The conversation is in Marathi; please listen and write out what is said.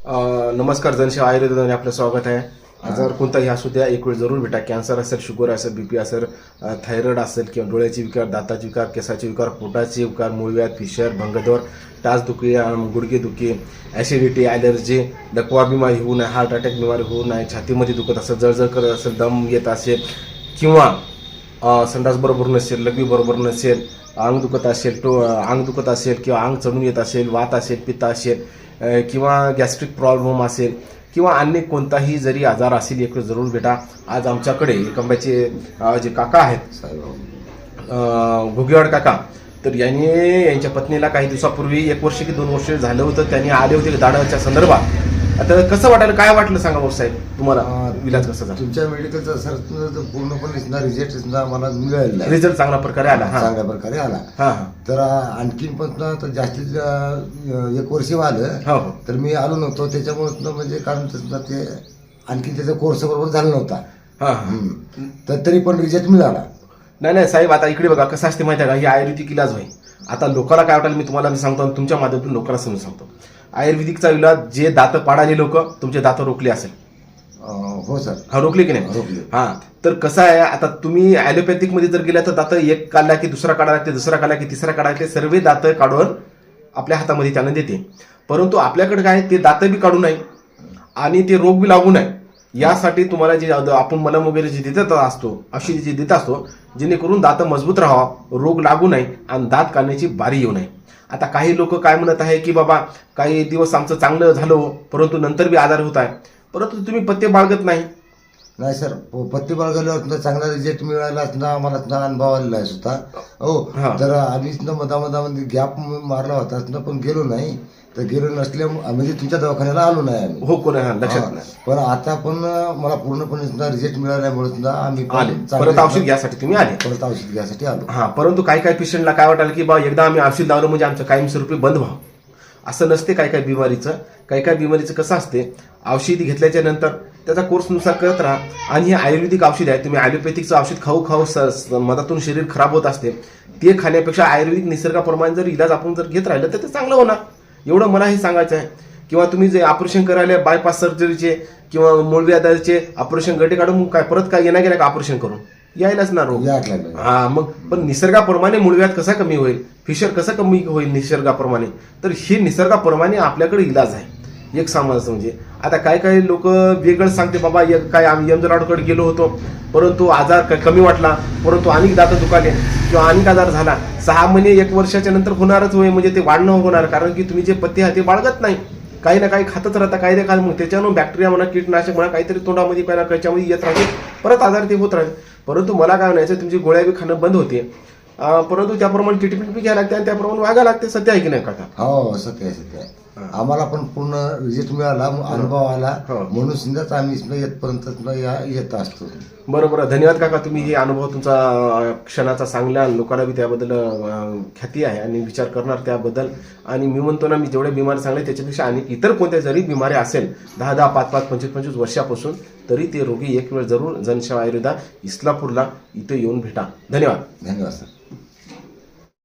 नमस्कार जनशे आयुर्वेदाने आपलं स्वागत आहे. आजार कोणताही असू द्या एक वेळ जरूर भेटा. कॅन्सर असेल शुगर असेल बीपी असेल थायरॉइड असेल किंवा डोळ्याचे विकार दाताचे विकार केसाचे विकार पोटाचे विकार मुळव्यात फिशर भंगदौर टाच दुखी गुडघे दुखी ॲसिडिटी ॲलर्जी डकवा बिमारी होऊ नये हार्ट अटॅक बिमारी होऊ नये छातीमध्ये दुखत असेल जळजळ करत असेल दम येत असेल किंवा संडास बरोबर नसेल लघवी बरोबर नसेल अंग दुखत असेल टो अंग दुखत असेल किंवा अंग चढून येत असेल वात असेल पित्त असेल किंवा गॅस्ट्रिक प्रॉब्लेम असेल किंवा अन्य कोणताही जरी आजार असेल एक जरूर भेटा आज आमच्याकडे एकंब्याचे जे काका आहेत घुगेवाड काका तर यांनी यांच्या पत्नीला काही दिवसापूर्वी एक वर्ष की दोन वर्ष झालं होतं त्यांनी आले होते दाडाच्या संदर्भात. आता कसं वाटायला काय वाटलं सांगा भाऊ साहेब? तुम्हाला विलाज कसं झाला? तुमच्या मेडिकलचा सर पूर्णपणे रिझल्ट मला मिळालेला आहे. रिझल्ट चांगला प्रकारे आला हा. चांगल्या प्रकारे आला. तर आणखीन पण जास्तीत एक वर्ष आलं हो. तर मी आलो नव्हतो. त्याच्यामुळे म्हणजे कारण ते आणखीन त्याचा कोर्स बरोबर झाला नव्हता. तर तरी पण रिझल्ट मिळाला. नाही नाही साहेब आता इकडे बघा कसं असते माहिती आहे का? ही आयुर्वेदिक इलाज होईल आता लोकांना काय वाटेल मी तुम्हाला मी सांगतो आणि तुमच्या माध्यमातून लोकांना समजून सांगतो. आयुर्वेदिकचा इलाज जे दात पाडाले लोक तुमचे दात रोखले असेल. हो सर. हा रोखले की नाही? रोखले. हा तर कसं आहे आता तुम्ही ॲलोपॅथिकमध्ये जर गेल्या तर दात एक काढला की दुसरा काढा लागते दुसरा काढला की तिसरा काढा लागते सर्व दात काढून आपल्या हातामध्ये त्यानं देते. परंतु आपल्याकडे काय ते दात बी काढू नये आणि ते रोग बी लागू नये. यासाठी तुम्हाला जे आपण मलम वगैरे जे देत असतो अशी जे देत असतो जेणेकरून दात मजबूत राहावा रोग लागू नये आणि दात काढण्याची बारी येऊ नये. आता काही लोक काय म्हणत आहे की बाबा काही दिवस आमचं चांगलं झालं परंतु नंतर बी आजार होत आहे परंतु तुम्ही पत्ते बाळगत नाही. नाही सर पत्ती बाळगल्यावर चांगला रिझल्ट मिळाला ना आम्हाला ना अनुभव आलेला आहे सुद्धा. हो. तर आम्हीच ना मधामधामध्ये गॅप मारला होता पण गेलो नाही. तर गेलो नसल्यामुळे म्हणजे तुमच्या दवाखान्याला आलो नाही आम्ही. हो कोण हा, लक्षात. नाही. पण आता पण मला पूर्णपणे सुद्धा रिझल्ट मिळाल्यामुळे सुद्धा आम्ही आले. परत औषध घ्यासाठी तुम्ही आले? परत औषध घ्यायसाठी आलो. हा परंतु काही काही पेशंटला काय वाटायला की बा एकदा आम्ही औषध लावलं म्हणजे आमचं कायमस्वरूपी बंद व्हावं. असं नसते काही काही बिमारीचं. काही काही बिमारीचं कसं असते औषधी घेतल्याच्या नंतर त्याचा कोर्सनुसार करत राहा. आणि हे आयुर्वेदिक औषध आहे. तुम्ही ॲलोपॅथिकचं औषध खाऊ खाऊ स- मधातून शरीर खराब होत असते. ते खाण्यापेक्षा आयुर्वेदिक निसर्गाप्रमाणे जर इलाज आपण जर घेत राहिलं तर ते चांगलं होणार. एवढं मला हे सांगायचं आहे. किंवा तुम्ही जे ऑपरेशन करायला बायपास सर्जरीचे किंवा मूळव्याधाचे ऑपरेशन गटे काढून काय परत काय येणार गेला का ऑपरेशन करून? यायलाच ना रोग. हा मग पण निसर्गाप्रमाणे मूळव्याध कसा कमी होईल? फिशर कसं कमी होईल निसर्गाप्रमाणे? तर हे निसर्गाप्रमाणे आपल्याकडे इलाज आहे. एक समजायचं म्हणजे आता काय काही लोक वेगळं सांगते बाबा काय आम्ही यमजनाडकडे गेलो होतो परंतु आजार कमी वाटला परंतु अनेक दात दुखाले किंवा अनेक आजार झाला. सहा महिने एक वर्षाच्या नंतर होणारच होय म्हणजे ते वाढणं होणार कारण की तुम्ही जे पत्ते आहे ते बाळगत नाही. काही ना काही खातच राहता काही ना काही मग त्याच्यानं बॅक्टेरिया म्हणा कीटनाशक म्हणा काहीतरी तोंडामध्ये काही ना कशामध्ये येत राहते परत आजार ते होत राहते. परंतु मला काय म्हणायचं तुमची गोळ्या बी खाणं बंद होते. परंतु त्याप्रमाणे ट्रीटमेंट बी घ्यायला लागते आणि त्याप्रमाणे वागायला लागते सत्य आहे की नाही काका हो सत्य आहे सत्य आहे. आम्हाला पण पूर्ण रिझल्ट मिळाला अनुभव आला. हो. म्हणून सुद्धा आम्ही येतपर्यंत येत असतो. बरोबर. धन्यवाद काका तुम्ही हे अनुभव तुमचा क्षणाचा चांगला आणि लोकांना बी त्याबद्दल ख्याती आहे आणि विचार करणार त्याबद्दल. आणि मी म्हणतो ना मी जेवढे बिमारी सांगले त्याच्यापेक्षा आणि इतर कोणत्या जरी बिमारी असेल दहा दहा पाच पाच पंचवीस पंचवीस वर्षापासून तरी ते रोगी एक वेळ जरूर जनसेवा आयुर्वेदा इस्लापूरला इथं येऊन भेटा. धन्यवाद. धन्यवाद सर.